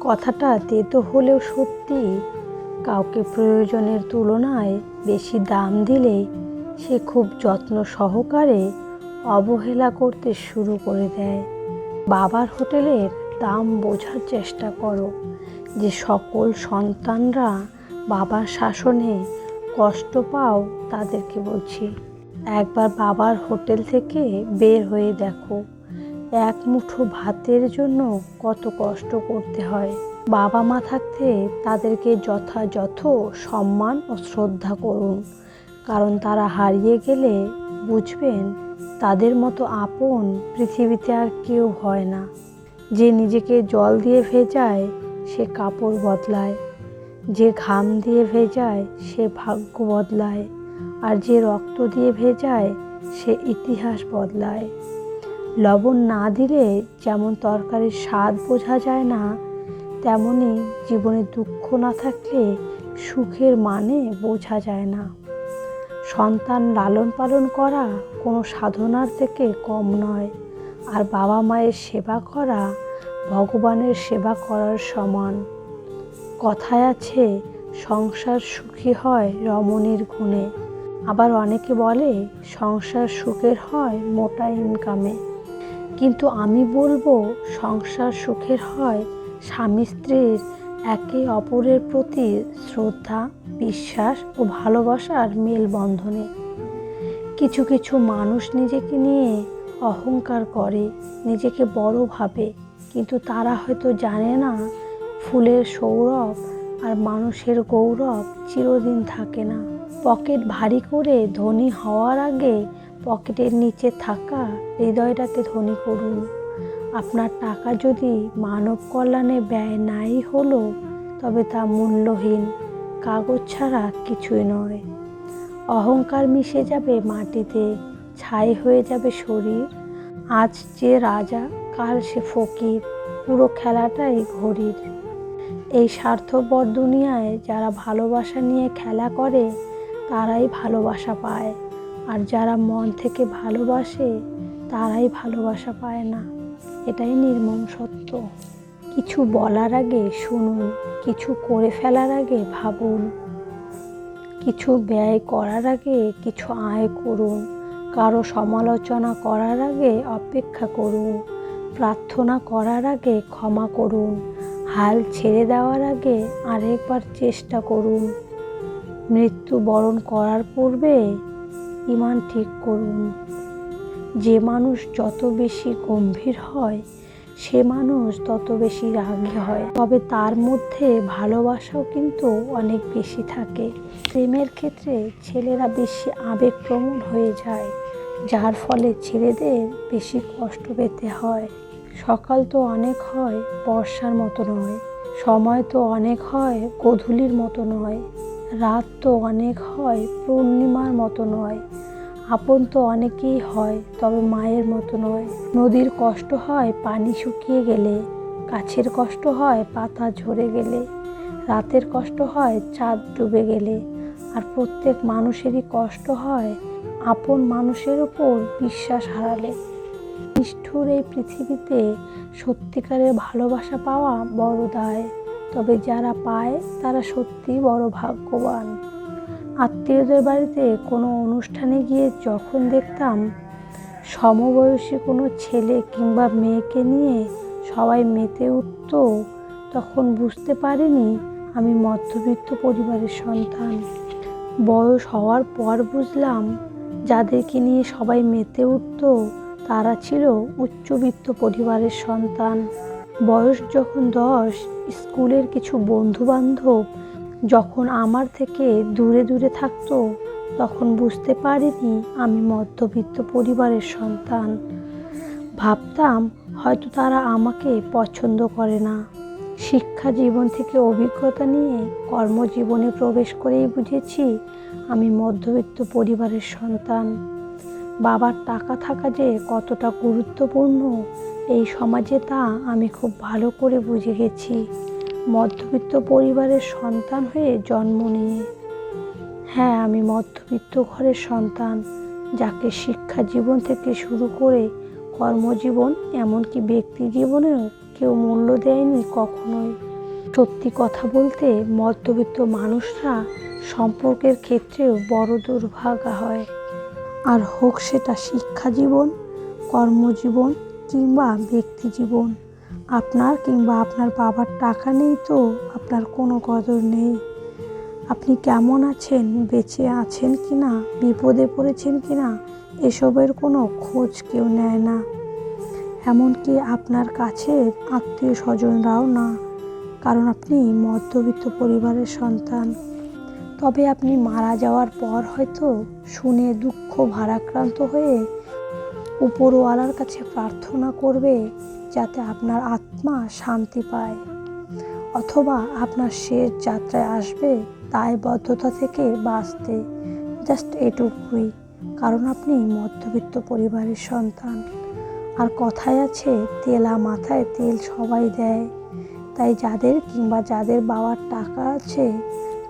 কথাটা তেতো হলেও সত্যি, কাউকে প্রয়োজনের তুলনায় বেশি দাম দিলে সে খুব যত্ন সহকারে অবহেলা করতে শুরু করে দেয়। বাবার হোটেলের দাম বোঝার চেষ্টা করো যে সকল সন্তানরা বাবার শাসনে কষ্ট পাও তাদেরকে বলছি। একবার বাবার হোটেল থেকে বের হয়ে দেখো। এক মুঠো ভাতের জন্য কত কষ্ট করতে হয়। বাবা মা থাকতে তাদেরকে যথাযথ সম্মান ও শ্রদ্ধা করুন, কারণ তারা হারিয়ে গেলে বুঝবেন তাদের মতো আপন পৃথিবীতে আর কেউ হয় না। যে নিজেকে জল দিয়ে ভেজায়, সে কাপড় বদলায়। যে ঘাম দিয়ে ভেজায়, সে ভাগ্য বদলায়। আর যে রক্ত দিয়ে ভেজায়, সে ইতিহাস বদলায়। লবণ না দিলে যেমন তরকারির স্বাদ বোঝা যায় না, তেমনি জীবনে দুঃখ না থাকলে সুখের মানে বোঝা যায় না। সন্তান লালন পালন করা কোনো সাধনার থেকে কম নয়, আর বাবা মায়ের সেবা করা ভগবানের সেবা করার সমান। কথায় আছে, সংসার সুখী হয় রমণীর গুণে। আবার অনেকে বলে, সংসার সুখের হয় মোটা ইনকামে কিন্তু আমি বলব, সংসার সুখের হয় স্বামী স্ত্রীর একে অপরের প্রতি শ্রদ্ধা, বিশ্বাস ও ভালোবাসার মেলবন্ধনে। কিছু কিছু মানুষ নিজেকে নিয়ে অহংকার করে, নিজেকে বড় ভাবে, কিন্তু তারা হয়তো জানে না ফুলের সৌরভ আর মানুষের গৌরব চিরদিন থাকে না। পকেট ভারী করে ধনী হওয়ার আগে পকেটের নিচে থাকা হৃদয়টাকে ধনী করুন। আপনার টাকা যদি মানব কল্যাণে ব্যয় নাই হলো, তবে তা মূল্যহীন, কাগজ ছাড়া কিছুই নয়। অহংকার মিশে যাবে মাটিতে, ছাই হয়ে যাবে শরীর। আজ যে রাজা, কাল সে ফকির, পুরো খেলাটাই ঘড়ির। এই স্বার্থপর দুনিয়ায় যারা ভালোবাসা নিয়ে খেলা করে, তারাই ভালোবাসা পায়। আর যারা মন থেকে ভালোবাসে, তারাই ভালোবাসা পায় না। এটাই নির্মম সত্য। কিছু বলার আগে শুনুন, কিছু করে ফেলার আগে ভাবুন। কিছু ব্যয় করার আগে কিছু আয় করুন। কারও সমালোচনা করার আগে অপেক্ষা করুন। প্রার্থনা করার আগে ক্ষমা করুন। হাল ছেড়ে দেওয়ার আগে আরেকবার চেষ্টা করুন। মৃত্যুবরণ করার পূর্বে ইমান ঠিক করুন। যে মানুষ যত বেশি গম্ভীর হয়, সে মানুষ তত বেশি রাগী হয়। তবে তার মধ্যে ভালোবাসাও কিন্তু অনেক বেশি থাকে। প্রেমের ক্ষেত্রে ছেলেরা বেশি আবেগপ্রবণ হয়ে যায়, যার ফলে ছেলেদের বেশি কষ্ট পেতে হয়। সকাল তো অনেক হয়, বর্ষার মতো নয়। সময় তো অনেক হয়, গধূলির মতো নয়। রাত তো অনেক হয়, পূর্ণিমার মতো নয়। আপন তো অনেকেই হয়, তবে মায়ের মতো নয়। নদীর কষ্ট হয় পানি শুকিয়ে গেলে, গাছের কষ্ট হয় পাতা ঝরে গেলে। রাতের কষ্ট হয় চাঁদ ডুবে গেলে। আর প্রত্যেক মানুষেরই কষ্ট হয় আপন মানুষের ওপর বিশ্বাস হারালে। নিষ্ঠুর এই পৃথিবীতে সত্যিকারের ভালোবাসা পাওয়া বড় দায়। তবে যারা পায়, তারা সত্যিই বড় ভাগ্যবান। আত্মীয়দের বাড়িতে কোনো অনুষ্ঠানে গিয়ে যখন দেখতাম সমবয়সী কোনো ছেলে কিংবা মেয়েকে নিয়ে সবাই মেতে উঠত, তখন বুঝতে পারিনি আমি মধ্যবিত্ত পরিবারের সন্তান। বয়স হওয়ার পর বুঝলাম যাদেরকে নিয়ে সবাই মেতে উঠত, তারা ছিল উচ্চবিত্ত পরিবারের সন্তান। বয়স যখন দশ, স্কুলের কিছু বন্ধু বান্ধব যখন আমার থেকে দূরে দূরে থাকতো, তখন বুঝতে পারিনি আমি মধ্যবিত্ত পরিবারের সন্তান। ভাবতাম হয়তো তারা আমাকে পছন্দ করে না। শিক্ষা জীবন থেকে অভিজ্ঞতা নিয়ে কর্মজীবনে প্রবেশ করেই বুঝেছি আমি মধ্যবিত্ত পরিবারের সন্তান। বাবার টাকা থাকা যে কতটা গুরুত্বপূর্ণ এই সমাজে তা আমি খুব ভালো করে বুঝে গেছি। মধ্যবিত্ত পরিবারের সন্তান হয়ে জন্ম নিয়ে। হ্যাঁ আমি মধ্যবিত্ত ঘরের সন্তান, যাকে শিক্ষা জীবন থেকে শুরু করে কর্মজীবন, এমনকি ব্যক্তি জীবনেও কেউ মূল্য দেয়নি কখনোই। সত্যি কথা বলতে, মধ্যবিত্ত মানুষরা সম্পর্কের ক্ষেত্রেও বড় দুর্ভাগা হয়। আর হোক সেটা শিক্ষা জীবন, কর্মজীবন কিংবা ব্যক্তি জীবন। আপনার কিংবা আপনার বাবার টাকা নেই তো আপনার কোনো কদর নেই। আপনি কেমন আছেন, বেঁচে আছেন কি না বিপদে পড়েছেন কি না এসবের কোনো খোঁজ কেউ নেয় না। এমনকি আপনার কাছে আত্মীয় স্বজনরাও না, কারণ আপনি মধ্যবিত্ত পরিবারের সন্তান। তবে আপনি মারা যাওয়ার পর হয়তো শুনে দুঃখ ভারাক্রান্ত হয়ে উপরওয়ালার কাছে প্রার্থনা করবে যাতে আপনার আত্মা শান্তি পায়। অথবা আপনার শেষ যাত্রায় আসবে দায়বদ্ধতা থেকে বাঁচতে। জাস্ট এটুকুই। কারণ আপনি মধ্যবিত্ত পরিবারের সন্তান। আর কথায় আছে, তেলা মাথায় তেল সবাই দেয়। তাই যাদের কিংবা যাদের বাবার টাকা আছে,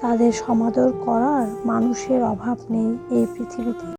তাদের সমাদর করার মানুষের অভাব নেই এই পৃথিবীতে।